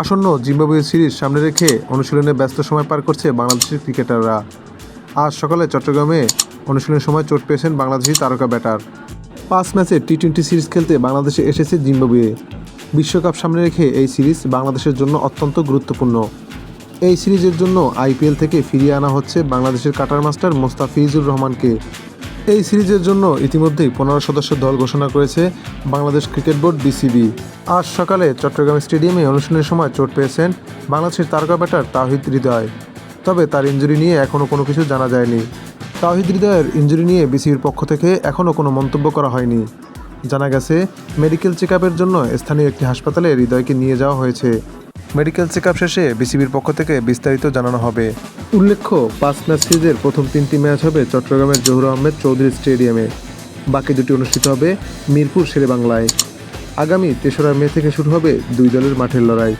আসন্ন Zimbabwe series সামনে রেখে অনুশীলনে ব্যস্ত সময় পার করছে বাংলাদেশের ক্রিকেটাররা। আজ সকালে চট্টগ্রামে অনুশীলনের সময় চোট পেয়েছেন বাংলাদেশি তারকা ব্যাটার। পাঁচ ম্যাচে টি টোয়েন্টি সিরিজ খেলতে বাংলাদেশে এসেছে জিম্বাবুয়ে। বিশ্বকাপ সামনে রেখে এই সিরিজ বাংলাদেশের জন্য অত্যন্ত গুরুত্বপূর্ণ। এই সিরিজের জন্য আইপিএল থেকে ফিরিয়ে আনা হচ্ছে বাংলাদেশের কাটার মাস্টার মোস্তাফিজুর রহমানকে। এই সিরিজের জন্য ইতিমধ্যেই পনেরো সদস্য দল ঘোষণা করেছে বাংলাদেশ ক্রিকেট বোর্ড বিসিবি। আজ সকালে চট্টগ্রাম স্টেডিয়ামে অনুষ্ঠানের সময় চোট পেয়েছেন বাংলাদেশের তারকা ব্যাটার তাহিদ হৃদয়। তবে তার ইঞ্জুরি নিয়ে এখনও কোনো কিছু জানা যায়নি। তাহিদ হৃদয়ের ইঞ্জুরি নিয়ে বিসিবির পক্ষ থেকে এখনও কোনো মন্তব্য করা হয়নি। জানা গেছে, মেডিকেল চেক জন্য স্থানীয় একটি হাসপাতালে হৃদয়কে নিয়ে যাওয়া হয়েছে। মেডিকেল চেক শেষে বিসিবির পক্ষ থেকে বিস্তারিত জানানো হবে। উল্লেখ্য, পাঁচ ম্যাচ সিরিজের প্রথম তিনটি ম্যাচ হবে চট্টগ্রামের জহুর আহমেদ চৌধুরী স্টেডিয়ামে। বাকি দুটি অনুষ্ঠিত হবে মিরপুর শেরে বাংলায় আগামী তেসরা মে থেকে শুরু হবে দুই দলের মাঠের লড়াই।